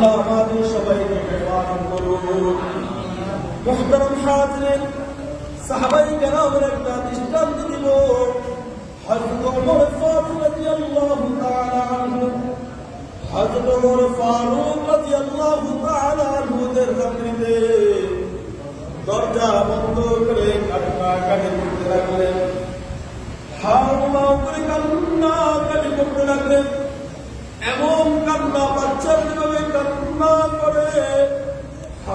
আল্লাহ আমাদের সবাইকে হেফাজত করুন। মুহতারাম হাজরিন সাহাবাই কেরামের একটা দৃষ্টান্ত দিব হযরত ওমর ফারুক রাদিয়াল্লাহু তাআলা আনহু, হযরত ওমর ফারুক রাদিয়াল্লাহু তাআলা আনহুদের রাত্রিতে দরজা বন্ধ করে কান্না কাটি করতে লাগলেন। হাওয়া করে কান্না কাটি করতে লাগলেন।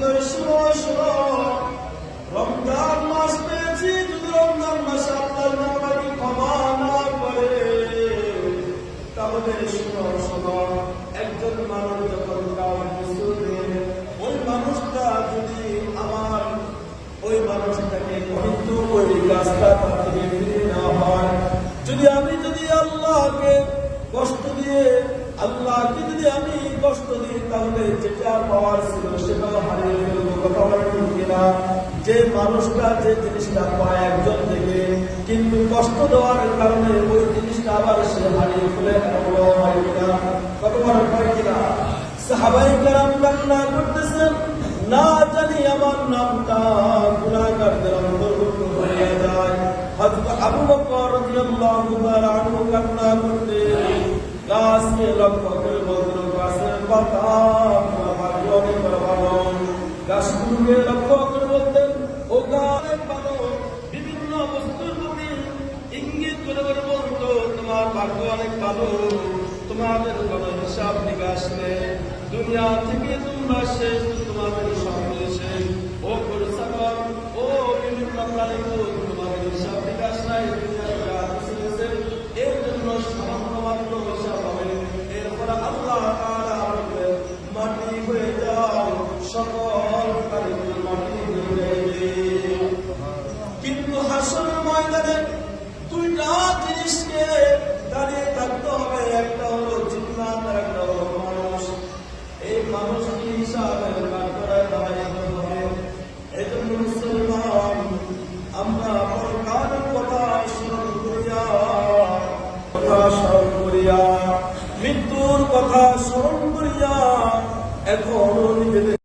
না করে রাস্তা থেকে না হয়, যদি আমি যদি আল্লাহকে কষ্ট দিয়ে, আল্লাহকে যদি আমি কষ্ট দিই, তাহলে যেটা পাওয়ার ছিল ফেলব যে মানুষটা যে জিনিসটা পায় একজন থেকে, কিন্তু কষ্ট দেওয়ার কারণে ওই জিনিসটা আবার সে হারিয়ে ফেলে হয় কিনা কিনা? না জানি আমার নামটা অন্তর্ভুক্ত হয়ে যায়। কান্না করতেন। গাছকে লক্ষ্য করে অনেক ভালো। গাছগুলোকে লক্ষ্য করে বলতেন, ও গাছ ভালো বিভিন্ন বস্তুর প্রতি ইঙ্গিত করে করে বলতো, তোমার ভাগ্য অনেক ভালো, তোমাদের কোনো হিসাব নিকাশ নেই। দুনিয়া থেকে তোমরা শেষ করিয়া মৃত্যুর কথা স্মরণ করিয়া এখন নিজেদের